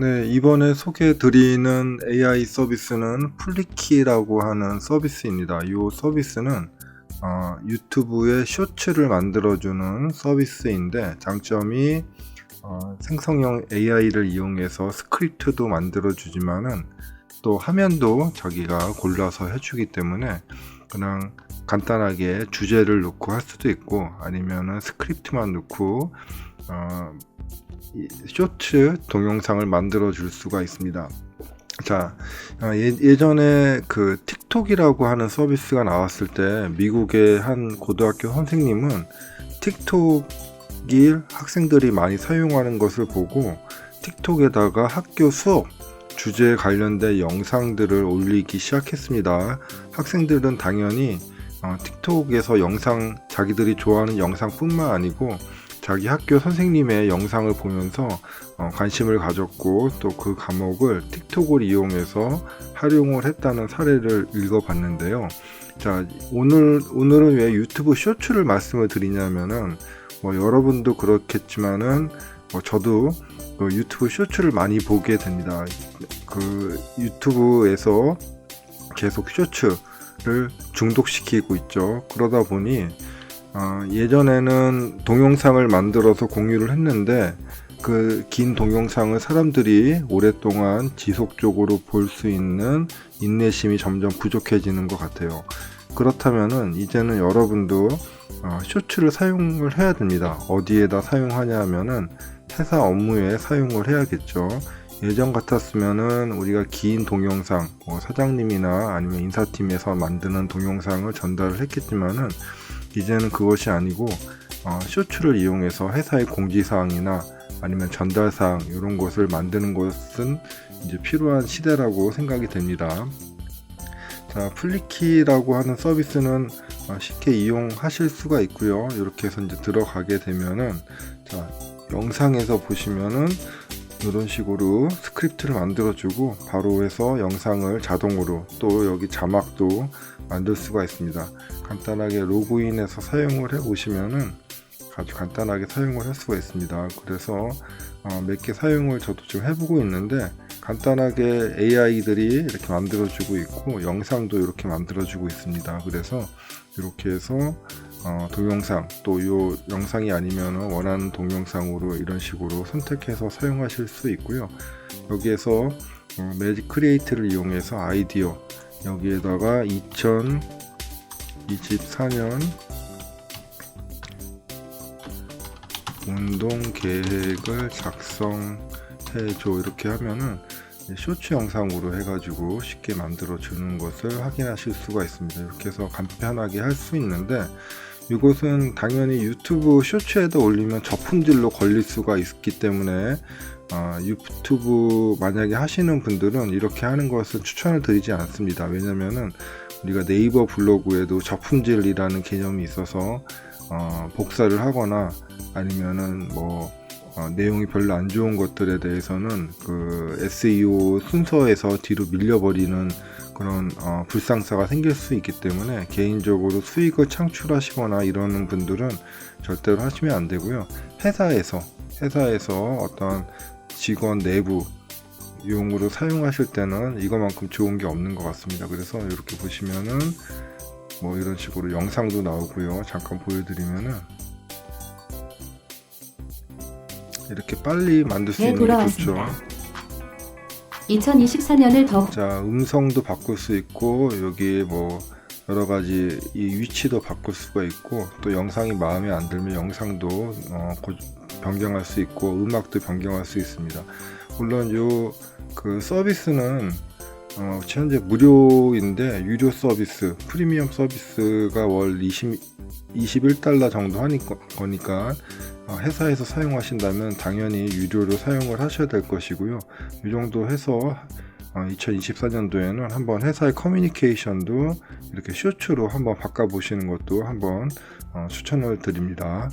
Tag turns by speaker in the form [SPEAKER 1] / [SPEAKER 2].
[SPEAKER 1] 네, 이번에 소개해 드리는 AI 서비스는 플리키라고 하는 서비스입니다. 이 서비스는 어, 유튜브에 쇼츠를 만들어주는 서비스인데 장점이 어, 생성형 AI를 이용해서 스크립트도 만들어주지만은 또 화면도 자기가 골라서 해주기 때문에 그냥 간단하게 주제를 넣고 할 수도 있고 아니면은 스크립트만 넣고 어, 이 쇼츠 동영상을 만들어 줄 수가 있습니다. 자, 아, 예, 예전에 그 틱톡이라고 하는 서비스가 나왔을 때 미국의 한 고등학교 선생님은 틱톡이 학생들이 많이 사용하는 것을 보고 틱톡에다가 학교 수업 주제에 관련된 영상들을 올리기 시작했습니다. 학생들은 당연히 어, 틱톡에서 영상 자기들이 좋아하는 영상뿐만 아니고 자기 학교 선생님의 영상을 보면서 어, 관심을 가졌고 또 그 과목을 틱톡을 이용해서 활용을 했다는 사례를 읽어봤는데요. 자 오늘 오늘은 왜 유튜브 쇼츠를 말씀을 드리냐면은 뭐 여러분도 그렇겠지만은 뭐 저도 그 유튜브 쇼츠를 많이 보게 됩니다. 그 유튜브에서 계속 쇼츠를 중독시키고 있죠. 그러다 보니 어, 예전에는 동영상을 만들어서 공유를 했는데 그 긴 동영상을 사람들이 오랫동안 지속적으로 볼 수 있는 인내심이 점점 부족해지는 것 같아요. 그렇다면은 이제는 여러분도 어, 쇼츠를 사용을 해야 됩니다. 어디에다 사용하냐 하면은 회사 업무에 사용을 해야겠죠. 예전 같았으면은 우리가 긴 동영상, 뭐 사장님이나 아니면 인사팀에서 만드는 동영상을 전달을 했겠지만은 이제는 그것이 아니고 어, 쇼츠를 이용해서 회사의 공지사항이나 아니면 전달사항 이런 것을 만드는 것은 이제 필요한 시대라고 생각이 됩니다. 자, 플리키라고 하는 서비스는 어, 쉽게 이용하실 수가 있고요. 이렇게 해서 이제 들어가게 되면은 자, 영상에서 보시면은 이런 식으로 스크립트를 만들어주고 바로 해서 영상을 자동으로 또 여기 자막도 만들 수가 있습니다. 간단하게 로그인해서 사용을 해 보시면은 아주 간단하게 사용을 할 수가 있습니다. 그래서 어, 몇개 사용을 저도 지금 해보고 있는데 간단하게 AI들이 이렇게 만들어주고 있고 영상도 이렇게 만들어주고 있습니다. 그래서 이렇게 해서 어, 동영상 또 이 영상이 아니면 원하는 동영상으로 이런 식으로 선택해서 사용하실 수 있고요. 여기에서 어, 매직 크리에이트를 이용해서 아이디어 여기에다가 2024년 운동 계획을 작성해줘 이렇게 하면은 쇼츠 영상으로 해가지고 쉽게 만들어 주는 것을 확인하실 수가 있습니다. 이렇게 해서 간편하게 할 수 있는데 이것은 당연히 유튜브 쇼츠에다 올리면 저품질로 걸릴 수가 있기 때문에 어, 유튜브 만약에 하시는 분들은 이렇게 하는 것을 추천을 드리지 않습니다. 왜냐면은 우리가 네이버 블로그에도 저품질이라는 개념이 있어서 어, 복사를 하거나 아니면은 뭐 어, 내용이 별로 안 좋은 것들에 대해서는 그 SEO 순서에서 뒤로 밀려버리는 그런 어, 불상사가 생길 수 있기 때문에 개인적으로 수익을 창출하시거나 이러는 분들은 절대로 하시면 안 되고요. 회사에서 회사에서 어떤 직원 내부 용으로 사용하실 때는 이거만큼 좋은 게 없는 것 같습니다. 그래서 이렇게 보시면은 뭐 이런 식으로 영상도 나오고요. 잠깐 보여드리면은 이렇게 빨리 만들 수
[SPEAKER 2] 네,
[SPEAKER 1] 있는 게. 좋죠.
[SPEAKER 2] 2024년을 더
[SPEAKER 1] 자, 음성도 바꿀 수 있고 여기 뭐 여러 가지 이 위치도 바꿀 수가 있고 또 영상이 마음에 안 들면 영상도 어, 고- 변경할 수 있고 음악도 변경할 수 있습니다. 물론 요 그 서비스는 어, 현재 무료인데 유료 서비스 프리미엄 서비스가 월 20, 21달러 정도 하니까 거니까 어, 어, 회사에서 사용하신다면 당연히 유료로 사용을 하셔야 될 것이고요. 이 정도 해서 어, 2024년도에는 한번 회사의 커뮤니케이션도 이렇게 쇼츠로 한번 바꿔보시는 것도 한번 어, 추천을 드립니다.